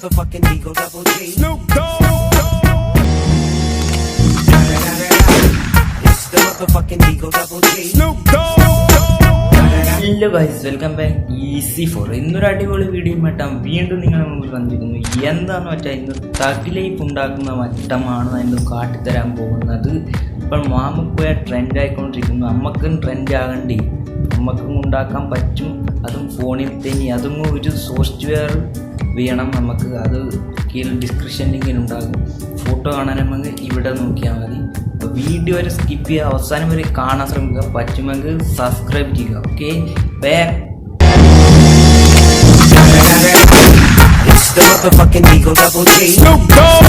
motherfucking Eagle Double G. Snoop Dogg. It's the motherfucking Eagle Double G. Snoop Dogg. Hello guys welcome back easy four ഇന്നൊരു അടിപൊളി video മറ്റാം വീണ്ടും നിങ്ങളുടെ മുമ്പിൽ വന്നിരിക്കുന്നു എന്താന്ന് വെച്ചാൽ ഇന്ന് തകിലൈഫ് ഉണ്ടാക്കുന്ന മറ്റമാണ് ഇന്ന് കാട്ടിത്തരാൻ പോകുന്നത് ഇപ്പോൾ മാമ ട്രെൻഡ് ആയിക്കൊണ്ടിരിക്കുന്നു നമുക്കും ട്രെൻഡ് ആകണ്ടേ നമുക്കും ഉണ്ടാക്കാൻ പറ്റും അതും ഫോണിൽ തന്നെ അതും ഒരു സോഫ്റ്റ്വെയർ വേണം നമുക്ക്. അത് കീഴിൽ ഡിസ്ക്രിപ്ഷൻ ലിങ്കിൽ ഉണ്ടാകും. ഫോട്ടോ കാണാനെങ്കിൽ ഇവിടെ നോക്കിയാൽ മതി. അപ്പോൾ വീഡിയോ വരെ സ്കിപ്പ് ചെയ്യുക. അവസാനം വരെ കാണാൻ ശ്രമിക്കുക. പറ്റുമെങ്കിൽ സബ്സ്ക്രൈബ് ചെയ്യുക. Okay back It's the motherfucking Eagle Double G. Snoop Dogg.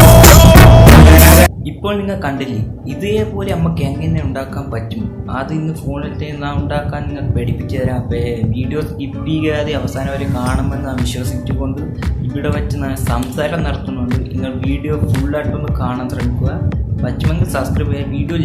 ഇപ്പോൾ നിങ്ങൾ കണ്ടില്ലേ ഇതേപോലെ നമുക്ക് എങ്ങനെ ഉണ്ടാക്കാൻ പറ്റും? അത് ഇന്ന് ഫോണിൽ നിന്ന് ഉണ്ടാക്കാൻ നിങ്ങൾ പഠിപ്പിച്ചു തരാം. അപ്പോൾ വീഡിയോ സ്കിപ്പ് ചെയ്യാതെ അവസാനം വരെ കാണുമെന്ന് നാം വിശ്വസിച്ചുകൊണ്ട് ഇവിടെ വെച്ച് ഞാൻ സംസാരം നടത്തുന്നുണ്ട്. നിങ്ങൾ വീഡിയോ ഫുള്ളായിട്ടൊന്ന് കാണാൻ ശ്രമിക്കുക. പറ്റുമെങ്കിൽ സബ്സ്ക്രൈബ് ചെയ്യുക വീഡിയോ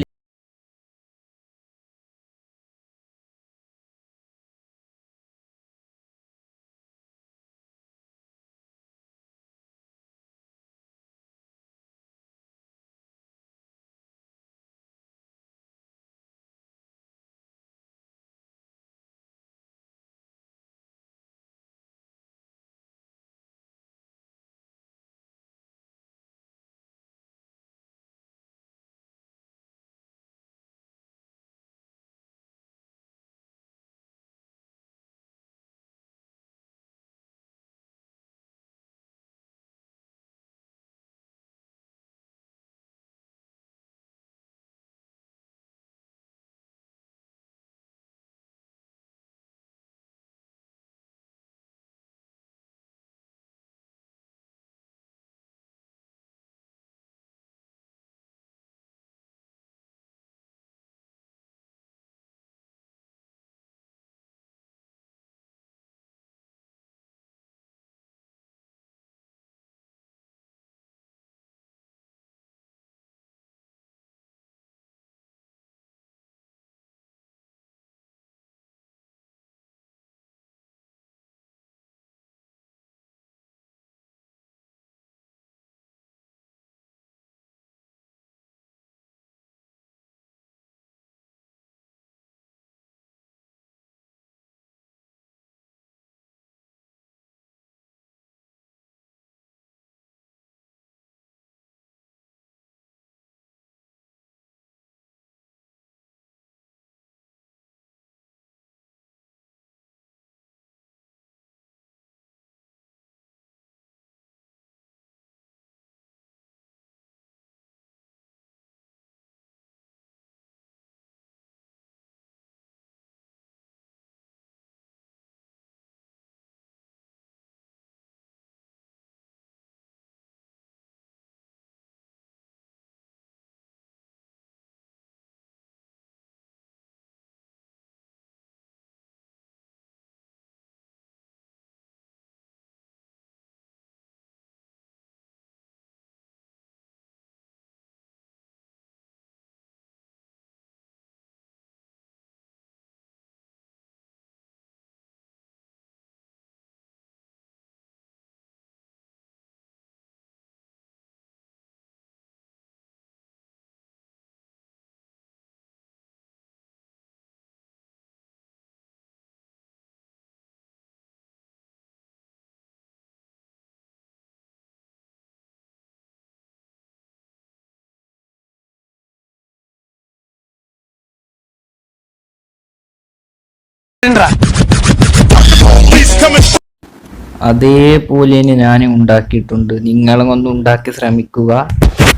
അതേപോലെ തന്നെ ഞാൻ ഉണ്ടാക്കിയിട്ടുണ്ട്. നിങ്ങളും ഒന്ന് ഉണ്ടാക്കി ശ്രമിക്കുക.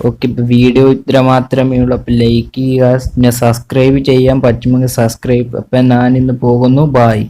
ഓക്കെ ഇപ്പോൾ വീഡിയോ ഇത്ര മാത്രമേ ഉള്ളൂ. അപ്പോൾ ലൈക്ക് ചെയ്യുക പിന്നെ സബ്സ്ക്രൈബ് ചെയ്യാൻ പറ്റുമെങ്കിൽ സബ്സ്ക്രൈബ് അപ്പം ഞാനിന്ന് പോകുന്നു. ബായ്